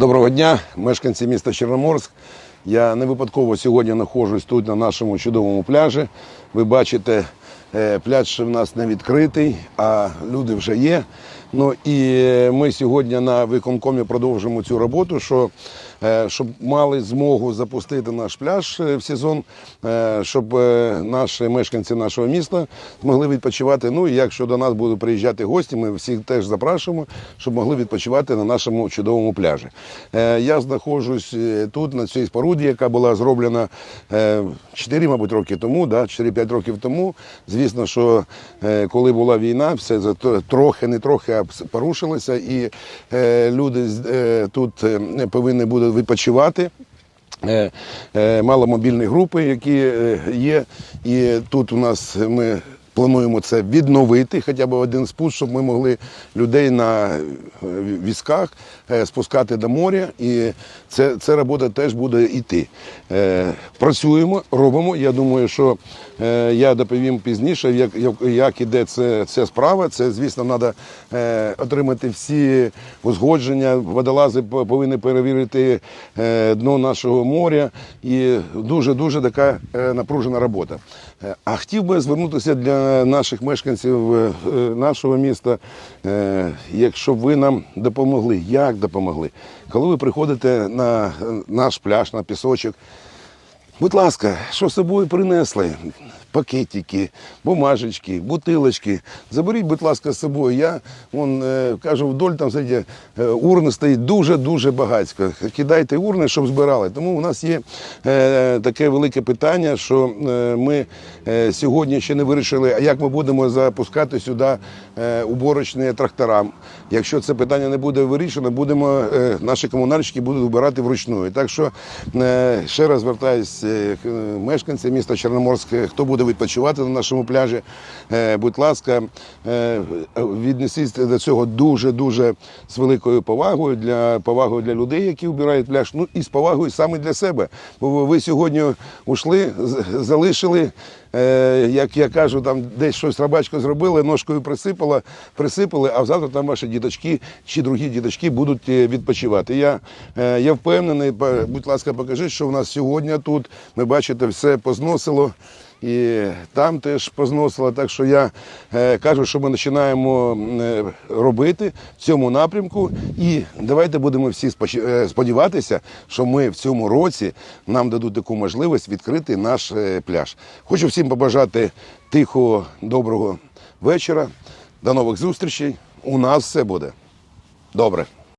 Доброго дня, мешканці міста Чорноморськ. Я не випадково сьогодні знаходжусь тут на нашому чудовому пляжі. Ви бачите, пляж ще в нас не відкритий, а люди вже є. Ну і е, ми сьогодні на виконкомі продовжимо цю роботу, що, е, щоб мали змогу запустити наш пляж е, в сезон, е, щоб е, наші мешканці нашого міста змогли відпочивати. Ну і якщо до нас будуть приїжджати гості, ми всіх теж запрошуємо, щоб могли відпочивати на нашому чудовому пляжі. Е, Я знаходжусь е, тут, на цій споруді, яка була зроблена е, 4, мабуть, роки тому, да, 4-5 років тому. Звісно, що е, коли була війна, все трохи, не трохи, а порушилося, і е, люди е, тут повинні будуть відпочивати. Маломобільні групи, які є. І тут у нас ми плануємо це відновити, хоча б один спуск, щоб ми могли людей на е, візках е, спускати до моря. І це, ця робота теж буде йти. Е, Працюємо, робимо. Я думаю, що я доповім пізніше, як, як, іде це, ця справа. Це, звісно, треба отримати всі узгодження. Водолази повинні перевірити дно нашого моря. І дуже-дуже така е, напружена робота. А хотів би звернутися для наших мешканців е, нашого міста, е, якщо б ви нам допомогли, як допомогли, коли ви приходите на е, наш пляж, на пісочок. Будь ласка, що з собою принесли? Пакетики, бумажечки, бутилочки. Заберіть, будь ласка, з собою. Я вон, е, кажу, вдоль там сидять, е, урни стоїть дуже-дуже багатько. Кидайте урни, щоб збирали. Тому у нас є е, таке велике питання, що ми сьогодні ще не вирішили, як ми будемо запускати сюди уборочні трактора. Якщо це питання не буде вирішено, будемо, наші комунальщики будуть вбирати вручну. Так що ще раз звертаюся мешканці міста Чорноморськ, е, хто буде відпочивати на нашому пляжі, е, будь ласка, е, віднесіться до цього дуже-дуже з великою повагою для повагою для людей, які вбирають пляж, ну і з повагою саме для себе. Бо ви- сьогодні ушли, залишили. Е, як я кажу, там десь щось рабачко зробили, ножкою присипала, присипали, а завтра там ваші діточки чи другі діточки будуть відпочивати. Я, я впевнений, будь ласка, покажи, що в нас сьогодні тут. Ми бачите, все позносило. І там теж позносило. Так що я е, кажу, що ми починаємо е, робити в цьому напрямку. І давайте будемо всі е, сподіватися, що ми в цьому році нам дадуть таку можливість відкрити наш пляж. Хочу всім побажати тихого, доброго вечора. До нових зустрічей. У нас все буде добре.